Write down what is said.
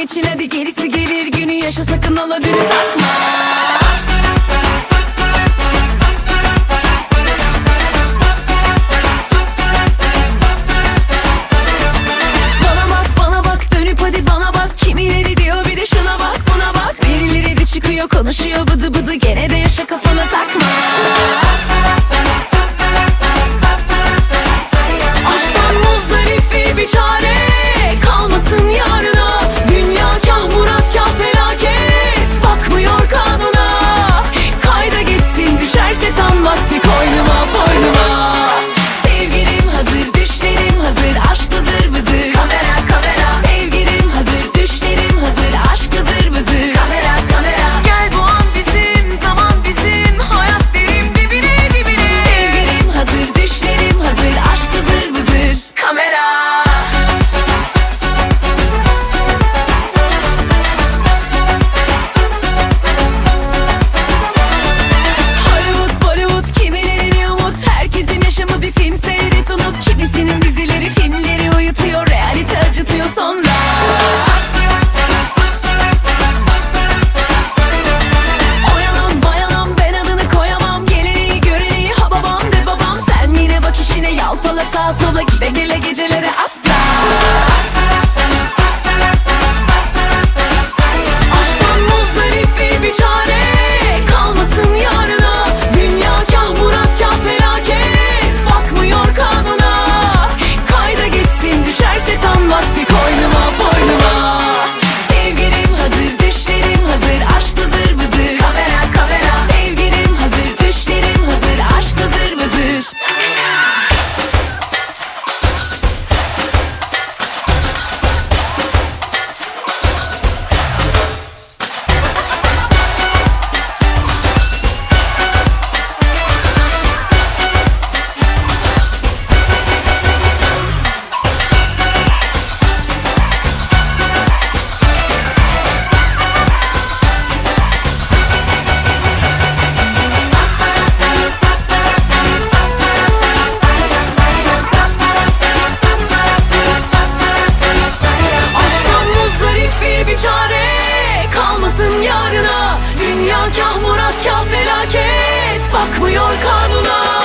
için hadi. Gerisi gelir. Günü yaşa sakın ola dünü takma. Bana bak bana bak. Dönüp hadi bana bak. Kimileri diyor bir de şuna bak buna bak. Birileri de çıkıyor konuşuyor. Bıdı bıdı Gene de yaşa kafa sağ sola gide. bakmıyor kanuna.